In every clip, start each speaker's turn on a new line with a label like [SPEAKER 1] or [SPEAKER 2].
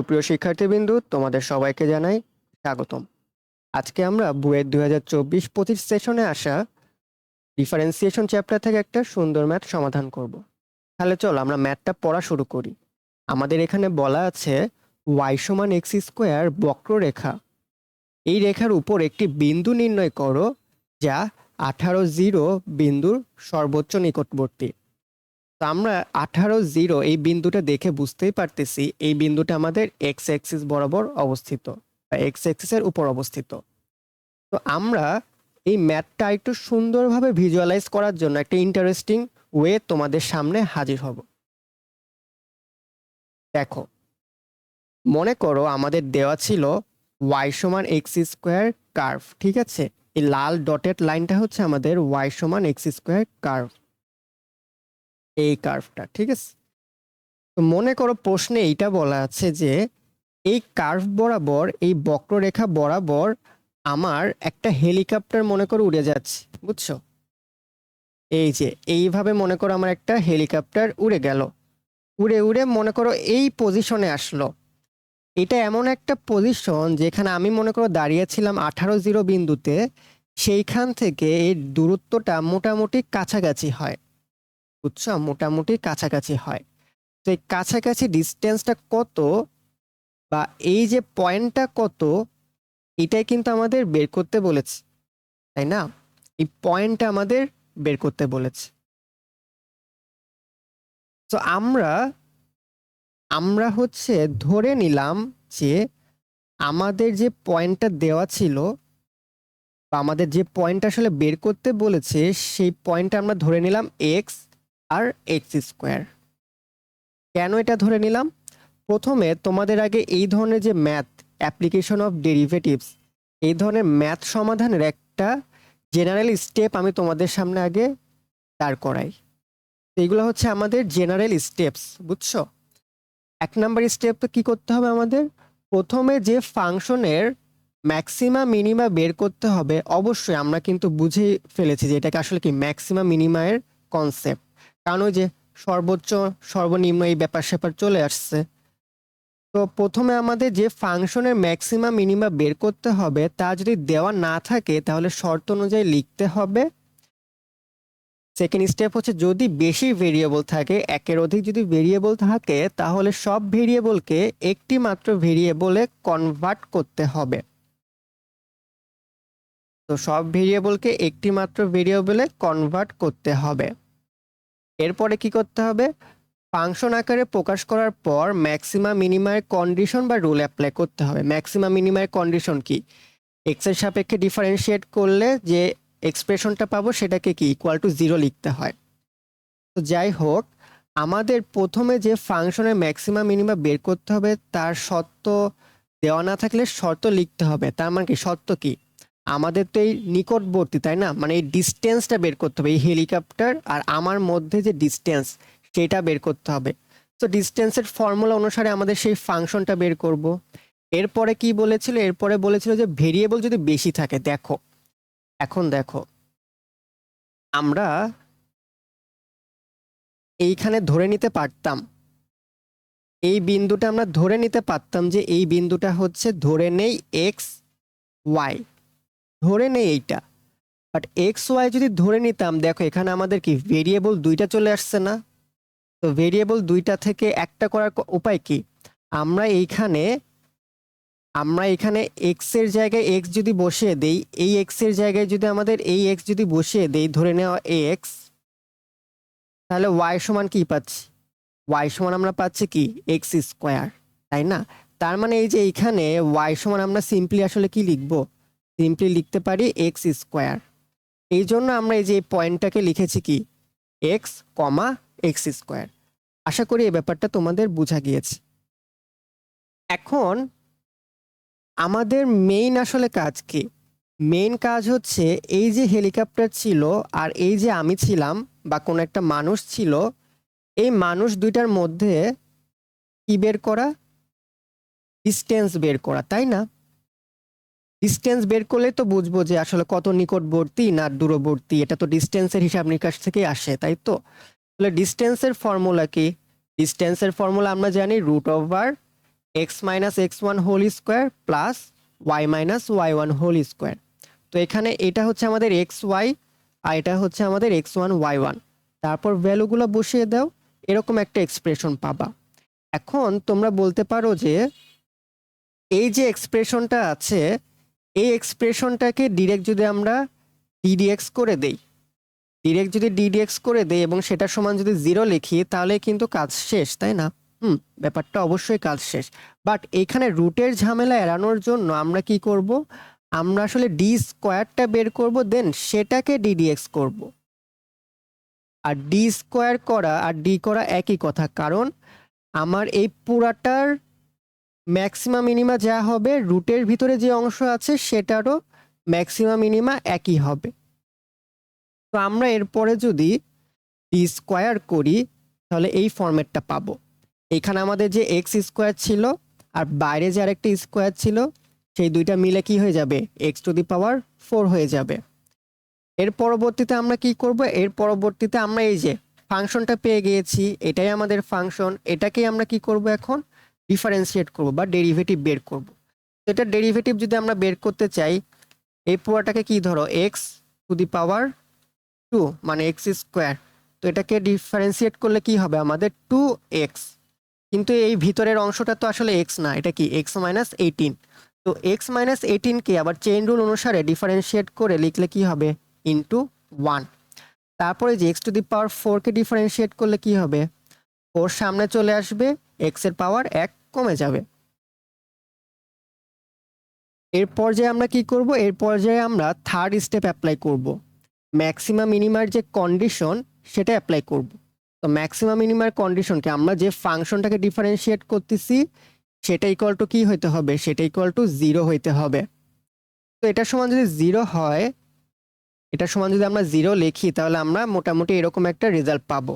[SPEAKER 1] সুপ্রিয় শিক্ষার্থীবৃন্দু, তোমাদের সবাইকে জানাই স্বাগতম। আজকে আমরা বুয়েট দুই হাজার চব্বিশ পঁচিশ সেশনে আসা ডিফারেন্সিয়েশন চ্যাপ্টার থেকে একটা সুন্দর ম্যাথ সমাধান করব। তাহলে চল আমরা ম্যাথটা পড়া শুরু করি। আমাদের এখানে বলা আছে ওয়াই সমান এক্স স্কোয়ার বক্ররেখা। এই রেখার উপর একটি বিন্দু নির্ণয় করো যা আঠারো জিরো বিন্দুর সর্বোচ্চ নিকটবর্তী। তো আমরা আঠারো জিরো এই বিন্দুটা দেখে বুঝতেই পারতেছি এই বিন্দুটা আমাদের এক্স অ্যাক্সিস বরাবর অবস্থিত বা এক্স অ্যাক্সিসের উপর অবস্থিত। তো আমরা এই ম্যাথটা একটু সুন্দরভাবে ভিজুয়ালাইজ করার জন্য একটা ইন্টারেস্টিং ওয়ে তোমাদের সামনে হাজির হব। দেখো, মনে করো আমাদের দেওয়া ছিল ওয়াই সমান এক্স স্কোয়ার কার্ভ ঠিক আছে? এই লাল ডটেড লাইনটা হচ্ছে আমাদের ওয়াই সমান এক্স স্কোয়ার কার্ভ এই কার্ভটা ঠিক আছে? তো মনে করো প্রশ্নে এইটা বলা আছে যে, এই কার্ভ বরাবর, এই বক্ররেখা বরাবর আমার একটা হেলিকপ্টার মনে করো উড়ে যাচ্ছে, বুঝছ? এই যে, এইভাবে মনে করো আমার একটা হেলিকপ্টার উড়ে গেল। উড়ে উড়ে মনে করো এই পজিশনে আসলো। এটা এমন একটা পজিশন যেখানে আমি মনে করো দাঁড়িয়েছিলাম আঠারো জিরো বিন্দুতে, সেইখান থেকে এই দূরত্বটা মোটামুটি কাছাকাছি হয়। বুঝছ মোটামুটি কাছাকাছি হয়। তো এই কাছাকাছি ডিস্টেন্সটা কত বা এই যে পয়েন্টটা কত, এটাই কিন্তু আমাদের বের করতে বলেছে, তাই না? এই পয়েন্টটা আমাদের বের করতে বলেছে। তো আমরা আমরা হচ্ছে ধরে নিলাম যে আমাদের যে পয়েন্টটা দেওয়া ছিল বা আমাদের যে পয়েন্ট আসলে বের করতে বলেছে, সেই পয়েন্টটা আমরা ধরে নিলাম এক্স আর এক্স স্কোয়ার কেন এটা ধরে নিলাম? প্রথমে তোমাদের আগে এই ধরনের যে ম্যাথ অ্যাপ্লিকেশন অফ ডেরিভেটিভস এই ধরনের ম্যাথ সমাধানের একটা জেনারেল স্টেপ আমি তোমাদের সামনে আগে দাঁড় করাই। এইগুলো হচ্ছে আমাদের জেনারেল স্টেপস বুঝছ? এক নাম্বার স্টেপ কি করতে হবে আমাদের? প্রথমে যে ফাংশনের ম্যাক্সিমা মিনিমা বের করতে হবে, অবশ্যই আমরা কিন্তু বুঝে ফেলেছি যে এটাকে আসলে কি ম্যাক্সিমা মিনিমায়ের কনসেপ্ট কারণ ওই যে সর্বোচ্চ, সর্বনিম্ন এই ব্যাপার স্যাপার চলে আসছে। তো প্রথমে আমাদের যে ফাংশনের ম্যাক্সিমাম মিনিমা বের করতে হবে, তা যদি দেওয়া না থাকে, তাহলে শর্ত অনুযায়ী লিখতে হবে। সেকেন্ড স্টেপ হচ্ছে যদি বেশি ভেরিয়েবল থাকে, একের অধিক যদি ভেরিয়েবল থাকে, তাহলে সব ভেরিয়েবলকে একটি মাত্র ভেরিয়েবলে কনভার্ট করতে হবে। তো সব ভেরিয়েবলকে একটি মাত্র ভেরিয়েবলে কনভার্ট করতে হবে। এরপরে কি করতে হবে? ফাংশন আকারে প্রকাশ করার পর ম্যাক্সিমাম মিনিমামের কন্ডিশন বা রুল অ্যাপ্লাই করতে হবে। ম্যাক্সিমাম মিনিমামের কন্ডিশন কি? এক্সের সাপেক্ষে ডিফারেন্সিয়েট করলে যে এক্সপ্রেশনটা পাবো সেটাকে কি? ইকুয়াল টু জিরো লিখতে হয়। তো যাই হোক, আমাদের প্রথমে যে ফাংশনের ম্যাক্সিমাম মিনিমাম বের করতে হবে, তার শর্ত দেওয়া না থাকলে শর্ত লিখতে হবে। তার মানে কি? শর্ত কি? আমাদের তো এই নিকটবর্তী, তাই না? মানে এই ডিস্টেন্সটা বের করতে হবে, এই হেলিকপ্টার আর আমার মধ্যে যে ডিস্টেন্স সেটা বের করতে হবে। তো ডিস্টেন্সের ফর্মুলা অনুসারে আমাদের সেই ফাংশনটা বের করব। এরপরে কি বলেছিল? এরপরে বলেছিল যে ভেরিয়েবল যদি বেশি থাকে, দেখো, এখন দেখো, আমরা এইখানে ধরে নিতে পারতাম, এই বিন্দুটা আমরা ধরে নিতে পারতাম যে এই বিন্দুটা হচ্ছে ধরে নেই এক্স ওয়াই ধরে নেই এইটা। বাট এক্স ওয়াই যদি ধরে নিতাম, দেখো এখানে আমাদের কি ভেরিয়েবল দুইটা চলে আসছে না? তো ভেরিয়েবল দুইটা থেকে একটা করার উপায় কি? আমরা এইখানে, আমরা এখানে এক্সের জায়গায় এক্স যদি বসিয়ে দেই, এই এক্সের জায়গায় যদি আমাদের এই এক্স যদি বসিয়ে দেই, ধরে নেওয়া এক্স তাহলে ওয়াই সমান কি পাচ্ছি? ওয়াই সমান আমরা পাচ্ছি কি? এক্স স্কোয়ার তাই না? তার মানে এই যে এইখানে ওয়াই সমান আমরা সিম্পলি আসলে কি লিখব? সিম্পলি লিখতে পারি এক্স স্কোয়ার। এই জন্য আমরা এই যে পয়েন্টটাকে লিখেছি কি? X comma x square. আশা করি এই ব্যাপারটা তোমাদের বোঝা গিয়েছে। এখন আমাদের মেইন আসলে কাজ কি? মেইন কাজ হচ্ছে এই যে হেলিকপ্টার ছিল আর এই যে আমি ছিলাম বা কোনো একটা মানুষ ছিল, এই মানুষ দুইটার মধ্যে কি বের করা? ডিস্টেন্স বের করা, তাই না? ডিস্টেন্স বের করলে তো বুঝব যে আসলে কত নিকটবর্তী না দূরবর্তী। এটা তো ডিস্টেন্সের হিসাব নিকাশ থেকেই আসে, তাই তো? তাহলে ডিস্টেন্সের ফর্মুলা কি? ডিস্টেন্সের ফর্মুলা আমরা জানি root over x minus x one whole square plus y minus y one whole square তো এখানে এটা হচ্ছে আমাদের এক্স ওয়াই আর এটা হচ্ছে আমাদের এক্স ওয়ান ওয়াই ওয়ান তারপর ভ্যালুগুলো বসিয়ে দাও, এরকম একটা এক্সপ্রেশন পাবা। এখন তোমরা বলতে পারো যে এই যে এক্সপ্রেশনটা আছে এই এক্সপ্রেশনটাকে ডিরেক্ট যদি আমরা ডিডিএক্স করে দেই ডিরেক্ট যদি ডিডিএক্স করে দেই এবং সেটা সমান যদি জিরো লিখি, তাহলে কিন্তু কাজ শেষ, তাই না? হুম, ব্যাপারটা অবশ্যই কাজ শেষ। বাট এখানে রুটের ঝামেলা এড়ানোর জন্য আমরা কি করব? আমরা আসলে ডি স্কোয়ারটা বের করব দেন সেটাকে ডিডিএক্স করব। আর ডি স্কোয়ার করা আর ডি করা একই কথা, কারণ আমার এই পুরাটার ম্যাক্সিমাম মিনিমা যা হবে, রুটের ভিতরে যে অংশ আছে সেটারও ম্যাক্সিমাম মিনিমা একই হবে। তো আমরা এরপরে যদি ডি স্কোয়ার করি, তাহলে এই ফর্মেটটা পাবো। এখানে আমাদের যে এক্স স্কোয়ার ছিল আর বাইরে যে আরেকটা স্কোয়ার ছিল, সেই দুইটা মিলে কি হয়ে যাবে? X to the power four হয়ে যাবে। এর পরবর্তীতে আমরা কি করব? এর পরবর্তীতে আমরা এই যে ফাংশনটা পেয়ে গিয়েছি, এটাই আমাদের ফাংশন এটাকেই আমরা কি করব এখন? ডিফারেন্সিয়েট করব বা ডেরিভেটিভ বের করব। এটা ডেরিভেটিভ যদি আমরা বের করতে চাই, এই পুরাটাকে কি ধরো x to the power two মানে এক্স স্কোয়ার তো এটাকে ডিফারেন্সিয়েট করলে কি হবে আমাদের টু এক্স কিন্তু এই ভিতরের অংশটা তো আসলে এক্স না, এটা কি এক্স মাইনাস এইটিন তো এক্স মাইনাস এইটিনকে আবার চেইন রুল অনুসারে ডিফারেন্সিয়েট করে লিখলে কি হবে? ইন্টু ওয়ান তারপরে যে এক্স টু দি পাওয়ার ফোরকে ডিফারেন্সিয়েট করলে কি হবে? ফোর সামনে চলে আসবে এক্সের পাওয়ার এক কমে যাবে। এর পর্যায়ে আমরা কি করব? এর পর্যায়ে আমরা থার্ড স্টেপ অ্যাপ্লাই করব। ম্যাক্সিমাম মিনিমার যে কন্ডিশন সেটা অ্যাপ্লাই করব। তো ম্যাক্সিমাম মিনিমার কন্ডিশনকে আমরা যে ফাংশনটাকে ডিফারেন্সিয়েট করতেছি, সেটা ইকুয়াল টু কি হইতে হবে? সেটা ইকুয়াল টু জিরো হইতে হবে। তো এটার সমান যদি জিরো হয়, এটার সমান যদি আমরা জিরো লিখি, তাহলে আমরা মোটামুটি এরকম একটা রেজাল্ট পাবো।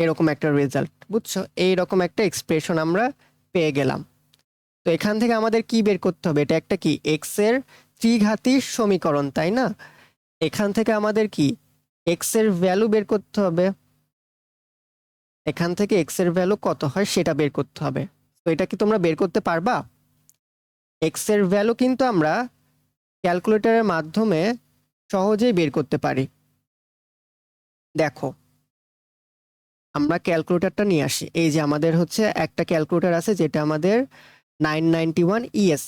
[SPEAKER 1] এরকম একটা রেজাল্ট বুঝছ? এইরকম একটা এক্সপ্রেশন আমরা পেয়ে গেলাম। তো এখান থেকে আমাদের কি বের করতে হবে? এটা একটা কি? এক্সের ত্রিঘাতী সমীকরণ, তাই না? এখান থেকে আমাদের কি? এক্সের ভ্যালু বের করতে হবে। এখান থেকে এক্সের ভ্যালু কত হয় সেটা বের করতে হবে। তো এটা কি তোমরা বের করতে পারবা? এক্সের ভ্যালু কিন্তু আমরা ক্যালকুলেটরের মাধ্যমে সহজেই বের করতে পারি। দেখো আমরা ক্যালকুলেটরটা নিয়ে আসি। এই যে আমাদের হচ্ছে একটা ক্যালকুলেটার আছে যেটা আমাদের নাইন নাইনটি ওয়ান ইএস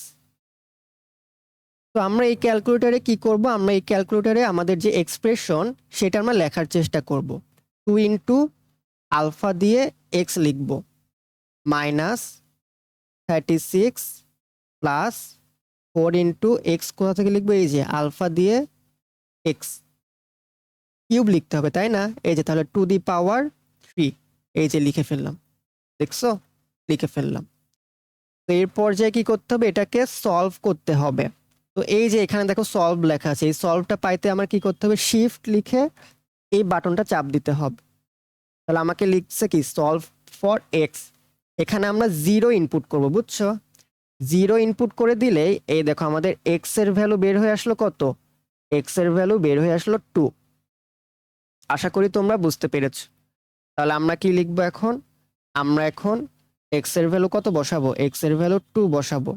[SPEAKER 1] তো আমরা এই ক্যালকুলেটরে কি করব? আমরা এই ক্যালকুলেটরে আমাদের যে এক্সপ্রেশন, সেটা আমরা লেখার চেষ্টা করব। টু ইন্টু আলফা দিয়ে এক্স লিখব। Minus thirty six plus four into x কোথা থেকে লিখব? এই যে আলফা দিয়ে এক্স। কিউব লিখতে হবে, তাই না? এই যে তাহলে টু দি পাওয়ার থ্রি এই যে লিখে ফেললাম। দেখছ? লিখে ফেললাম। তো এর পর্যায়ে কি করতে হবে? এটাকে সলভ করতে হবে। তো এই যে এখানে দেখো সলভ লেখা আছে। এই সলভটা পাইতে আমার কি করতে হবে? শিফট লিখে এই বাটনটা চাপ দিতে হবে। তাহলে আমাকে লিখছে কি? সলভ ফর এক্স এখানে আমরা জিরো ইনপুট করব, বুঝছ? জিরো ইনপুট করে দিলেই এই দেখো আমাদের এক্সের ভ্যালু বের হয়ে আসলো কত? এক্সের ভ্যালু বের হয়ে আসলো টু আশা করি তোমরা বুঝতে পেরেছ। তাহলে আমরা কি লিখব এখন? আমরা এখন এক্সের ভ্যালু কত বসাবো? এক্সের ভ্যালু টু বসাবো।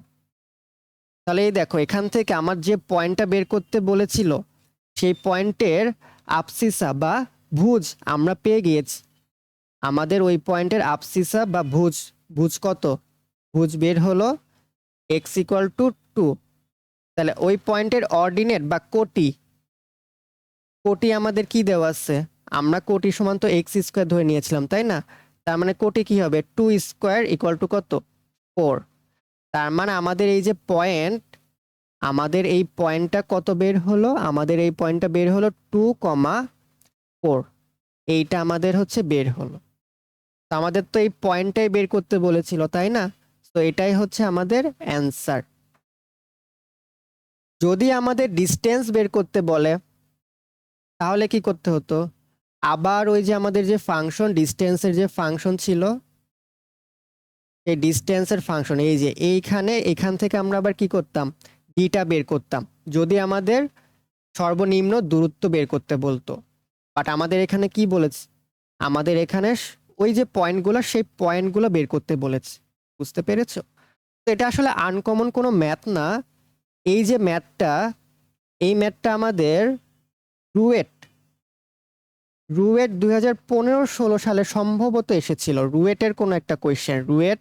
[SPEAKER 1] তাহলে এই দেখো, এখান থেকে আমার যে পয়েন্টটা বের করতে বলেছিল, সেই পয়েন্টের আপসিসা বা ভুজ আমরা পেয়ে গিয়েছি। আমাদের ওই পয়েন্টের আপসিসা বা ভুজ ভুজ কত? ভুজ বের হলো এক্স ইকুয়াল টু টু তাহলে ওই পয়েন্টের অর্ডিনেট বা কোটি কোটি আমাদের কি দেওয়া আছে? আমরা কোটি সমান তো এক্স স্কোয়ার ধরে নিয়েছিলাম, তাই না? তার মানে কোটি কি হবে? টু স্কোয়ার ইকুয়াল টু কত? ফোর তার মানে আমাদের এই যে পয়েন্ট আমাদের এই পয়েন্টটা কত বের হলো? আমাদের এই পয়েন্টটা বের হলো টু কমা ফোর এইটা আমাদের হচ্ছে বের হলো। তো আমাদের তো এই পয়েন্টটাই বের করতে বলেছিল, তাই না? তো এটাই হচ্ছে আমাদের অ্যান্সার যদি আমাদের ডিস্টেন্স বের করতে বলে, তাহলে কি করতে হতো? আবার ওই যে আমাদের যে ফাংশন ডিস্টেন্সের যে ফাংশন ছিল, এই ডিস্টেন্সের ফাংশন এই যে এইখানে, এখান থেকে আমরা আবার কি করতাম? ডিটা বের করতাম। যদি আমাদের সর্বনিম্ন দূরত্ব বের করতে বলতো। বাট আমাদের এখানে কি বলেছে? আমাদের এখানে ওই যে পয়েন্টগুলো সেই পয়েন্টগুলো বের করতে বলেছে। বুঝতে পেরেছ? তো এটা আসলে আনকমন কোনো ম্যাথ না। এই যে ম্যাথটা এই ম্যাথটা আমাদের রুয়েট রুয়েট দুই হাজার পনেরো ষোলো সালে সম্ভবত এসেছিল। রুয়েটের কোনো একটা কোয়েশ্চেন রুয়েট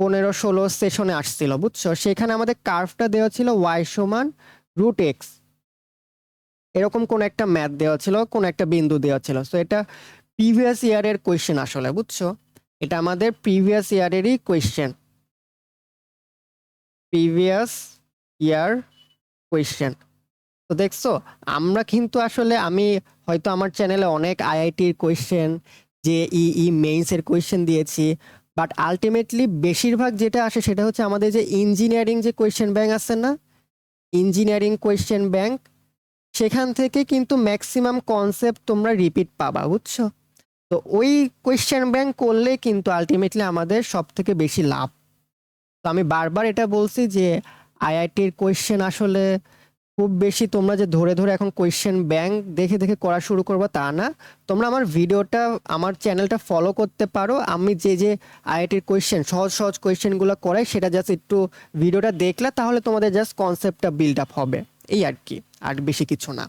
[SPEAKER 1] পনেরো ষোলো সেশনে আসছিল, বুঝছ? সেখানে আমাদের কার্ভটা দেওয়া ছিল ওয়াই সমান রুট এক্স এরকম কোন একটা ম্যাথ দেওয়া ছিল, কোন একটা বিন্দু দেওয়া ছিল। সো এটা প্রিভিয়াস ইয়ারের কোয়েশ্চেন আসলে, বুঝছ? এটা আমাদের প্রিভিয়াস ইয়ারেরই কোয়েশ্চেন প্রিভিয়াস ইয়ার কোয়েশ্চেন তো দেখছ, আমরা কিন্তু আসলে আমি হয়তো আমার চ্যানেলে অনেক আইআইটির কোয়েশ্চেন যে ই ই মেইনসের কোয়েশ্চেন দিয়েছি বাট আলটিমেটলি বেশিরভাগ যেটা আসে সেটা হচ্ছে আমাদের যে ইঞ্জিনিয়ারিং যে কোয়েশ্চেন ব্যাংক আছে না ইঞ্জিনিয়ারিং কোয়েশ্চেন ব্যাংক সেখান থেকে কিন্তু ম্যাক্সিমাম কনসেপ্ট তোমরা রিপিট পাবা, বুঝছ? তো ওই কোয়েশ্চেন ব্যাংক করলে কিন্তু আলটিমেটলি আমাদের সব থেকে বেশি লাভ। তো আমি বারবার এটা বলছি যে আইআইটির কোয়েশ্চেন আসলে খুব বেশি তোমরা যে ধরে ধরে এখন কোয়েশ্চেন ব্যাংক দেখে দেখে করা শুরু করবে তা না। তোমরা আমার ভিডিওটা, আমার চ্যানেলটা ফলো করতে পারো। আমি যে যে আইআইটির কোয়েশ্চেন সহজ সহজ কোয়েশ্চেনগুলো করাই সেটা জাস্ট একটু ভিডিওটা দেখলে তাহলে তোমাদের জাস্ট কনসেপ্টটা বিল্ড আপ হবে। এই আর কি, আর বেশি কিছু না।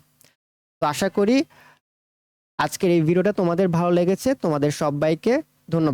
[SPEAKER 1] তো আশা করি আজকের এই ভিডিওটা তোমাদের ভালো লেগেছে। তোমাদের সবাইকে ধন্যবাদ।